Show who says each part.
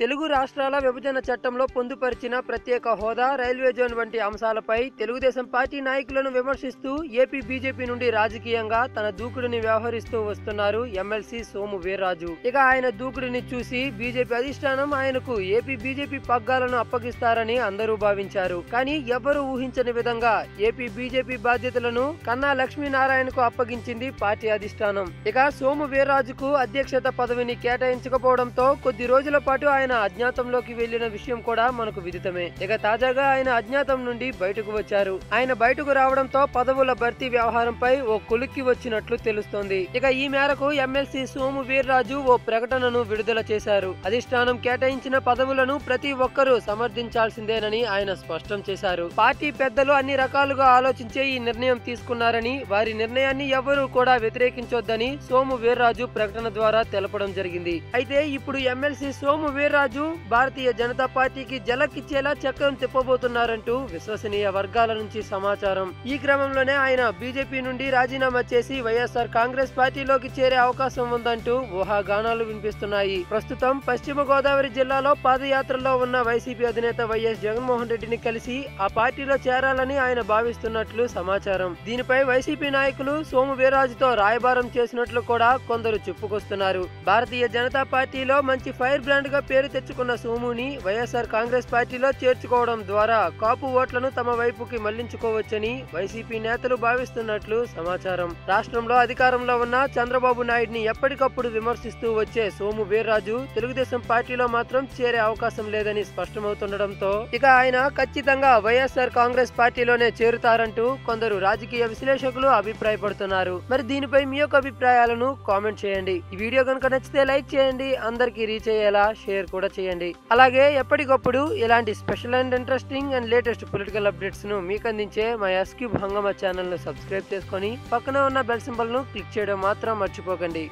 Speaker 1: తెలుగు రాష్ట్రాల విభజన చట్టంలో పొందుపరిచిన ప్రత్యేక హోదా రైల్వే జోన్ వంటి అంశాలపై తెలుగుదేశం పార్టీ నాయకులను విమర్శిస్తూ ఏపీ బీజేపీ నుండి రాజకీయంగా తన దూకుడిని వ్యవహరిస్తూ వస్తున్నారు ఎమ్మెల్సీ సోము వీర్రాజు. ఇక ఆయన దూకుడిని చూసి బీజేపీ అధిష్టానం ఆయనకు ఏపీ బీజేపీ పగ్గాలను అప్పగిస్తారని అందరూ భావించారు. కానీ ఎవరూ ఊహించని విధంగా ఏపీ బీజేపీ బాధ్యతలను కన్నా లక్ష్మీనారాయణకు అప్పగించింది పార్టీ అధిష్టానం. ఇక సోము వీర్రాజుకు అధ్యక్షత పదవిని కేటాయించకపోవడంతో కొద్ది రోజుల పాటు ఆయన అజ్ఞాతంలోకి వెళ్ళిన విషయం కూడా మనకు విదితమే. ఇక తాజాగా ఆయన అజ్ఞాతం నుండి బయటకు వచ్చారు. ఆయన బయటకు రావడంతో పదవుల భర్తీ వ్యవహారంపై ఓ కొలిక్కి వచ్చినట్లు తెలుస్తోంది. ఇక ఈ మేరకు ఎమ్మెల్సీ సోము వీర్రాజు ఓ ప్రకటనను విడుదల చేశారు. అధిష్టానం కేటాయించిన పదవులను ప్రతి ఒక్కరూ సమర్థించాల్సిందేనని ఆయన స్పష్టం చేశారు. పార్టీ పెద్దలు అన్ని రకాలుగా ఆలోచించే ఈ నిర్ణయం తీసుకున్నారని వారి నిర్ణయాన్ని ఎవరూ కూడా వ్యతిరేకించొద్దని సోము వీర్రాజు ప్రకటన ద్వారా తెలపడం జరిగింది. అయితే ఇప్పుడు ఎమ్మెల్సీ సోము వీర్రాజు రాజు భారతీయ జనతా పార్టీకి జలకిచ్చేలా చక్రం తిప్పబోతున్నారంటూ విశ్వసనీయ వర్గాల నుంచి సమాచారం. ఈ క్రమంలోనే ఆయన బీజేపీ నుండి రాజీనామా చేసి వైఎస్ఆర్ కాంగ్రెస్ పార్టీలోకి చేరే అవకాశం ఉందంటూ ఊహాగానాలు వినిపిస్తున్నాయి. ప్రస్తుతం పశ్చిమ గోదావరి జిల్లాలో పాదయాత్రలో ఉన్న వైసీపీ అధినేత వైఎస్ జగన్మోహన్ రెడ్డిని కలిసి ఆ పార్టీలో చేరాలని ఆయన భావిస్తున్నట్లు సమాచారం. దీనిపై వైసీపీ నాయకులు సోము వీరాజుతో రాయబారం చేసినట్లు కూడా కొందరు చెప్పుకొస్తున్నారు. భారతీయ జనతా పార్టీలో మంచి ఫైర్ బ్రాండ్గా పేరు తెచ్చుకున్న సోముని వైఎస్ఆర్ కాంగ్రెస్ పార్టీలో చేర్చుకోవడం ద్వారా కాపు ఓట్లను తమ వైపుకి మళ్ళించుకోవచ్చని వైసీపీ నేతలు భావిస్తున్నట్లు సమాచారం. రాష్ట్రంలో అధికారంలో ఉన్న చంద్రబాబు నాయుడిని ఎప్పటికప్పుడు విమర్శిస్తూ వచ్చే సోము వీర్రాజు తెలుగుదేశం పార్టీలో మాత్రం చేరే అవకాశం లేదని స్పష్టమవుతుండటంతో ఇక ఆయన ఖచ్చితంగా వైఎస్ఆర్ కాంగ్రెస్ పార్టీలోనే చేరుతారంటూ కొందరు రాజకీయ విశ్లేషకులు అభిప్రాయపడుతున్నారు. మరి దీనిపై మీ యొక్క అభిప్రాయాలను కామెంట్ చేయండి. ఈ వీడియో కనుక నచ్చితే లైక్ చేయండి. అందరికీ రీచ్ అయ్యేలా షేర్ కూడా చేయండి. అలాగే ఎప్పటికప్పుడు ఇలాంటి special and interesting and latest political అప్డేట్స్ను మీకు అందించే మా ఎస్క్యూబ్ హంగమ ఛానల్ను సబ్స్క్రైబ్ చేసుకొని పక్కన ఉన్న బెల్ సింబల్ను క్లిక్ చేయడం మాత్రం మర్చిపోకండి.